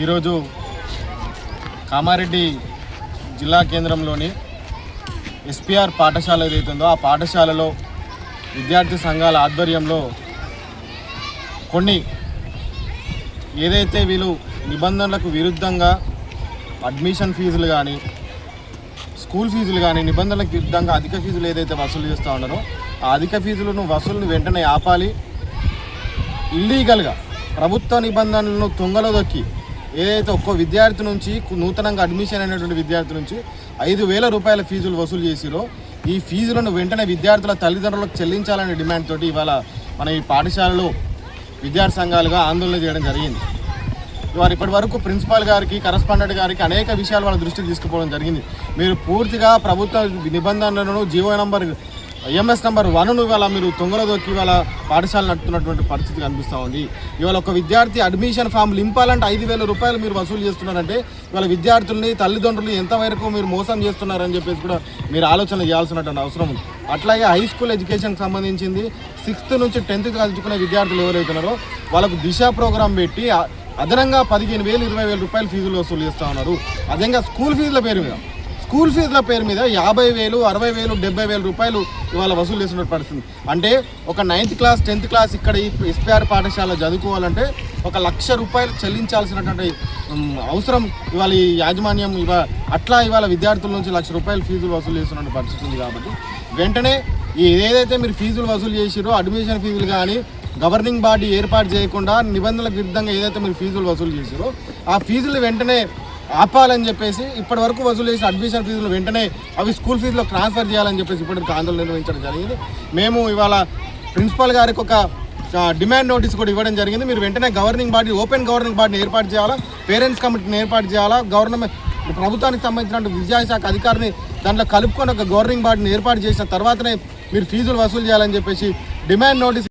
ఈరోజు కామారెడ్డి జిల్లా కేంద్రంలోని ఎస్పిఆర్ పాఠశాల ఏదైతుందో ఆ పాఠశాలలో విద్యార్థి సంఘాల ఆధ్వర్యంలో కొన్ని ఏదైతే వీళ్ళు నిబంధనలకు విరుద్ధంగా అడ్మిషన్ ఫీజులు కానీ స్కూల్ ఫీజులు కానీ నిబంధనలకు విరుద్ధంగా అధిక ఫీజులు ఏదైతే వసూలు చేస్తూ ఉన్నారో ఆ అధిక ఫీజులను వసూలును వెంటనే ఆపాలి. ఇల్లీగల్గా ప్రభుత్వ నిబంధనలను తుంగలో దొక్కి ఏదైతే ఒక్కో విద్యార్థి నుంచి నూతనంగా అడ్మిషన్ అయినటువంటి విద్యార్థి నుంచి ఐదు వేల రూపాయల ఫీజులు వసూలు చేసిరో ఈ ఫీజులను వెంటనే విద్యార్థుల తల్లిదండ్రులకు చెల్లించాలనే డిమాండ్ తోటి ఇవాళ మన ఈ పాఠశాలలో విద్యార్థి సంఘాలుగా ఆందోళన చేయడం జరిగింది. వారు ఇప్పటి వరకు ప్రిన్సిపాల్ గారికి కరస్పాండెంట్ గారికి అనేక విషయాలు వాళ్ళ దృష్టికి తీసుకుపోవడం జరిగింది. మీరు పూర్తిగా ప్రభుత్వ నిబంధనలను GO number MS number one ఇవాళ మీరు తొంగలో దొక్కి ఇవాళ పాఠశాల నడుపుతున్నటువంటి పరిస్థితి కనిపిస్తూ ఉంది. ఇవాళ ఒక విద్యార్థి అడ్మిషన్ ఫామ్ నింపాలంటే ఐదు వేల రూపాయలు మీరు వసూలు చేస్తున్నారంటే ఇవాళ విద్యార్థుల్ని తల్లిదండ్రులు ఎంతవరకు మీరు మోసం చేస్తున్నారని చెప్పేసి కూడా మీరు ఆలోచన చేయాల్సినటువంటి అవసరం ఉంది. అట్లాగే హై స్కూల్ ఎడ్యుకేషన్కి సంబంధించింది సిక్స్త్ నుంచి టెన్త్ చదువుకునే విద్యార్థులు ఎవరైతున్నారో వాళ్ళకు దిశ ప్రోగ్రాం పెట్టి అదనంగా పదిహేను వేలు ఇరవై వేల రూపాయలు ఫీజులు వసూలు చేస్తూ ఉన్నారు. అదేంగా స్కూల్ ఫీజుల పేరు మీద స్కూల్ ఫీజుల పేరు మీద యాభై వేలు అరవై వేలు డెబ్బై వేల రూపాయలు ఇవాళ వసూలు చేస్తున్న పడుతుంది అంటే ఒక నైన్త్ క్లాస్ టెన్త్ క్లాస్ ఇక్కడ ఈ ఎస్పీఆర్ పాఠశాల చదువుకోవాలంటే ఒక లక్ష రూపాయలు చెల్లించాల్సినటువంటి అవసరం ఇవాళ ఈ యాజమాన్యం ఇవా అట్లా ఇవాళ విద్యార్థుల నుంచి లక్ష రూపాయలు ఫీజులు వసూలు చేస్తున్న పరిస్థితి ఉంది కాబట్టి వెంటనే ఏదైతే మీరు ఫీజులు వసూలు చేసిరో అడ్మిషన్ ఫీజులు కానీ గవర్నింగ్ బాడీ ఏర్పాటు చేయకుండా నిబంధనలకు విరుద్ధంగా ఏదైతే మీరు ఫీజులు వసూలు చేసారో ఆ ఫీజులు వెంటనే ఆపాలని చెప్పేసి ఇప్పటి వరకు వసూలు చేసిన అడ్మిషన్ ఫీజులు వెంటనే అవి స్కూల్ ఫీజులో ట్రాన్స్ఫర్ చేయాలని చెప్పేసి ఇప్పటికి ఆందోళన నిర్వహించడం జరిగింది. మేము ఇవాళ ప్రిన్సిపల్ గారికి ఒక డిమాండ్ నోటీస్ కూడా ఇవ్వడం జరిగింది. మీరు వెంటనే గవర్నింగ్ బాడీ ఓపెన్ గవర్నింగ్ బాడీని ఏర్పాటు చేయాలా? పేరెంట్స్ కమిటీని ఏర్పాటు చేయాలా? గవర్నమెంట్ ప్రభుత్వానికి సంబంధించిన విద్యాశాఖ అధికారిని దాంట్లో కలుపుకొని ఒక గవర్నింగ్ బాడీని ఏర్పాటు చేసిన తర్వాతనే మీరు ఫీజులు వసూలు చేయాలని చెప్పేసి డిమాండ్ నోటీస్